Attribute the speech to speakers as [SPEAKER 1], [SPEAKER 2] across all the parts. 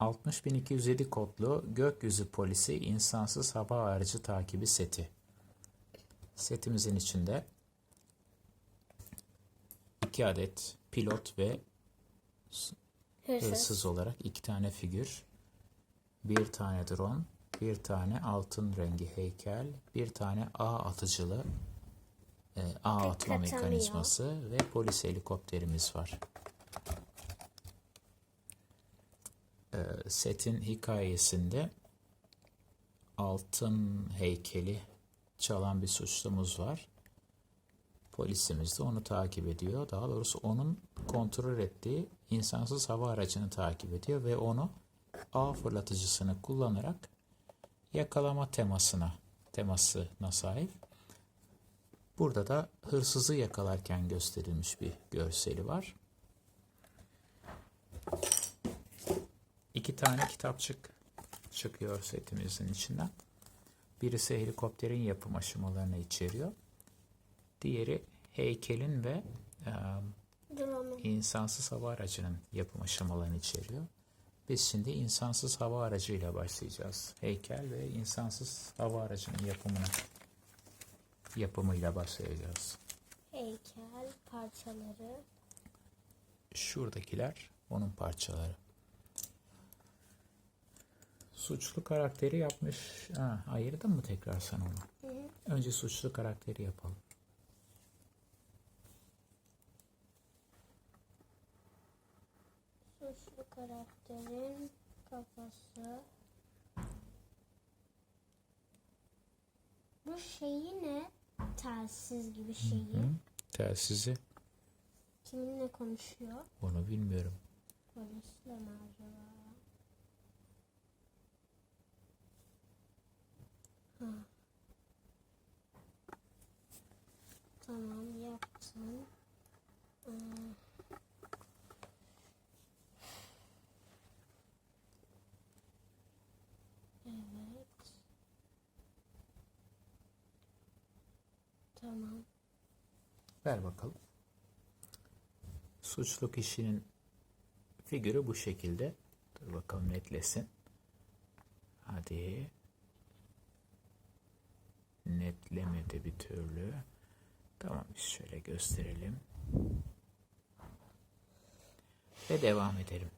[SPEAKER 1] 60207 kodlu gökyüzü polisi insansız hava aracı takibi seti. Setimizin içinde iki adet pilot ve
[SPEAKER 2] Hırsız.
[SPEAKER 1] hırsız olarak iki tane figür, bir tane drone, bir tane altın rengi heykel, bir tane ağ atıcılı e, ağ atma mekanizması ve polis helikopterimiz var. E, setin hikayesinde altın heykeli çalan bir suçlumuz var. Polisimiz de onu takip ediyor. Daha doğrusu onun kontrol ettiği insansız hava aracını takip ediyor ve onu ağ fırlatıcısını kullanarak yakalama temasına temasına sahip. Burada da hırsızı yakalarken gösterilmiş bir görseli var. İki tane kitapçık çıkıyor setimizin içinden. Birisi helikopterin yapım aşamalarını içeriyor. Diğeri heykelin ve e, insansız hava aracının yapım aşamalarını içeriyor. Biz şimdi insansız hava aracıyla başlayacağız. Heykel ve insansız hava aracının yapımına yapımıyla başlayacağız.
[SPEAKER 2] Heykel parçaları.
[SPEAKER 1] Şuradakiler onun parçaları. Suçlu karakteri yapmış. Ha, ayırdın mı tekrar sen onu? Önce suçlu karakteri yapalım.
[SPEAKER 2] Suçlu karakterin kafası. Bu şeyi ne? Telsiz gibi şeyi.
[SPEAKER 1] Hı? Telsizi
[SPEAKER 2] Kiminle konuşuyor?
[SPEAKER 1] onu bilmiyorum.
[SPEAKER 2] Polisle mi acaba? Tamam yaptım. Ee, Evet. Tamam.
[SPEAKER 1] Ver bakalım. Suçlu kişinin figürü bu şekilde. Dur bakalım netlesin. Hadi. Netlemedi bir türlü. Tamam biz şöyle gösterelim. Ve devam edelim.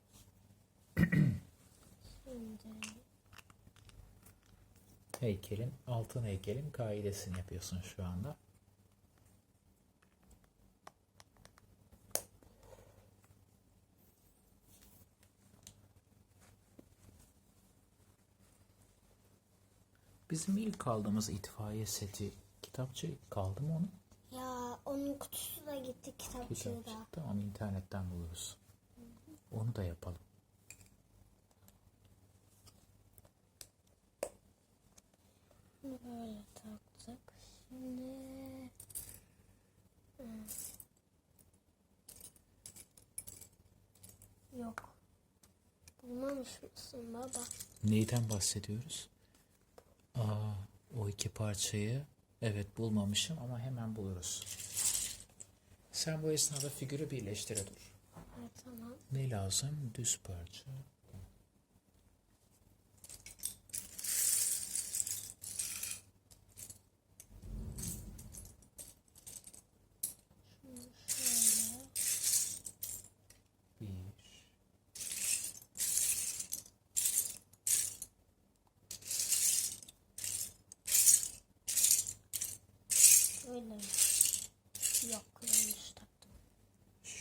[SPEAKER 1] Heykelin, altın heykelin kaidesini yapıyorsun şu anda. Bizim ilk aldığımız itfaiye seti kitapçı kaldı mı onun?
[SPEAKER 2] Ya onun kutusu da gitti kitapçıda.
[SPEAKER 1] Kitapçı. Tamam internetten buluruz. Onu da yapalım.
[SPEAKER 2] Böyle taktık. Şimdi Hı. yok. Bulmamış mısın baba?
[SPEAKER 1] Neyden bahsediyoruz? Aa, o iki parçayı evet bulmamışım ama hemen buluruz. Sen bu esnada figürü birleştire dur.
[SPEAKER 2] Evet tamam.
[SPEAKER 1] Ne lazım? Düz parça.
[SPEAKER 2] Şimdi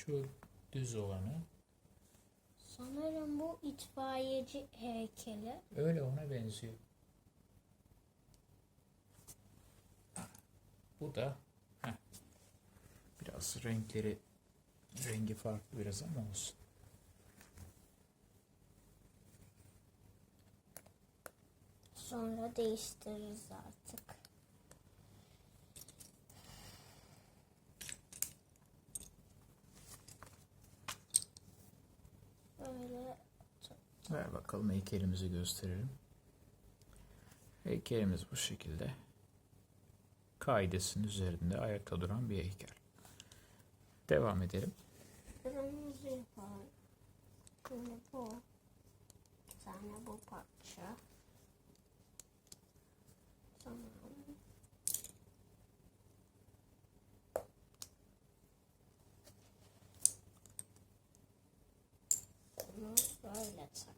[SPEAKER 1] Şu düz olanı.
[SPEAKER 2] Sanırım bu itfaiyeci heykeli.
[SPEAKER 1] Öyle ona benziyor. Bu da heh, biraz renkleri rengi farklı biraz ama olsun.
[SPEAKER 2] Sonra değiştiririz artık. Böyle
[SPEAKER 1] Ver bakalım heykelimizi gösterelim. Heykelimiz bu şekilde. Kaidesinin üzerinde ayakta duran bir heykel. Devam edelim.
[SPEAKER 2] kırmızı yapalım. Şimdi bu. tane bu parça. Tamam. Bunu böyle takalım.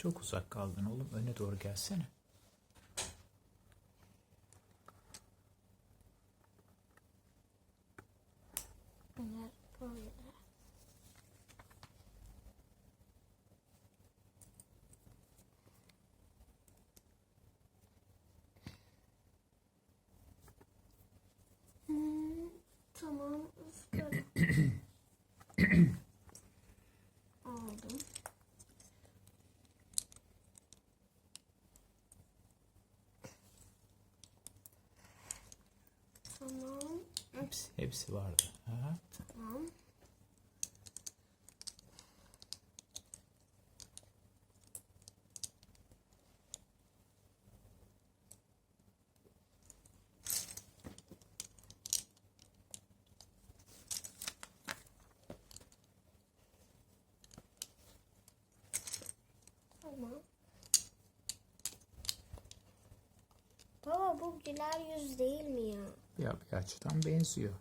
[SPEAKER 1] Çok uzak kaldın oğlum. Öne doğru gelsene.
[SPEAKER 2] Hmm, tamam.
[SPEAKER 1] Hepsi, hepsi vardı.
[SPEAKER 2] Tamam. Tamam. Baba bu güler yüz değil mi ya?
[SPEAKER 1] Ya bir açıdan benziyor.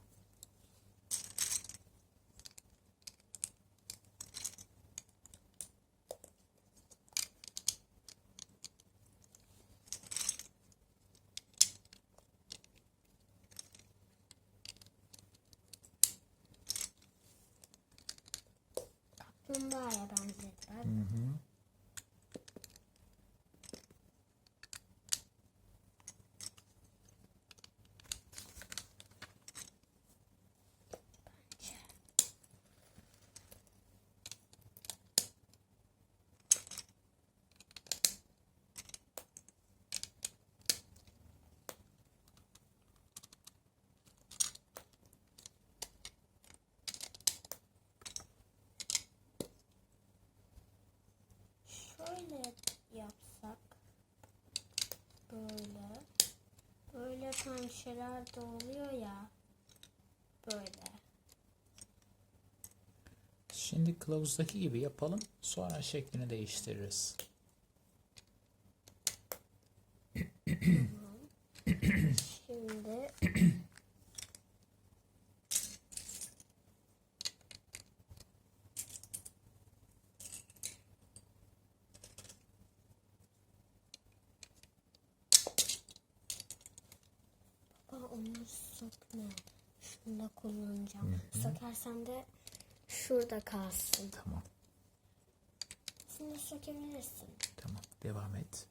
[SPEAKER 2] Kaplumbağaya benzetler.
[SPEAKER 1] Hı hı.
[SPEAKER 2] Şöyle yapsak. Böyle. Pençeler de oluyor ya. Böyle.
[SPEAKER 1] Şimdi kılavuzdaki gibi yapalım. Sonra şeklini değiştiririz.
[SPEAKER 2] Şimdi Baba onu sökme. Şunu da kullanacağım. Sökersen de şurada kalsın.
[SPEAKER 1] Tamam.
[SPEAKER 2] Şimdi sökebilirsin.
[SPEAKER 1] Tamam. Devam et.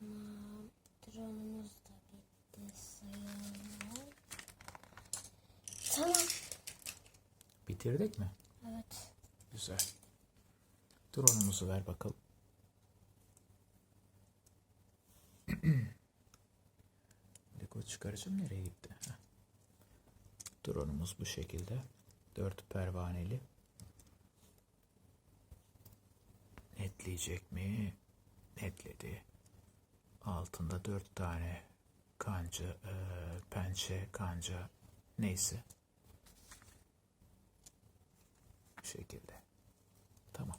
[SPEAKER 2] Tamam. Drone'umuz da bitti sayılır. Tamam.
[SPEAKER 1] Bitirdik mi?
[SPEAKER 2] Evet.
[SPEAKER 1] Güzel. Drone'umuzu ver bakalım. Çıkaracağım nereye gitti? Heh. Bu şekilde. Dört pervaneli. Netleyecek mi? Netledi. Altında dört tane kanca, eee, pençe, kanca neyse. Bu şekilde. Tamam.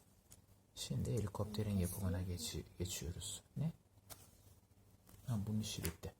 [SPEAKER 1] Şimdi helikopterin yapımına geç- geçiyoruz. Ne? Ha, bunun işi bitti.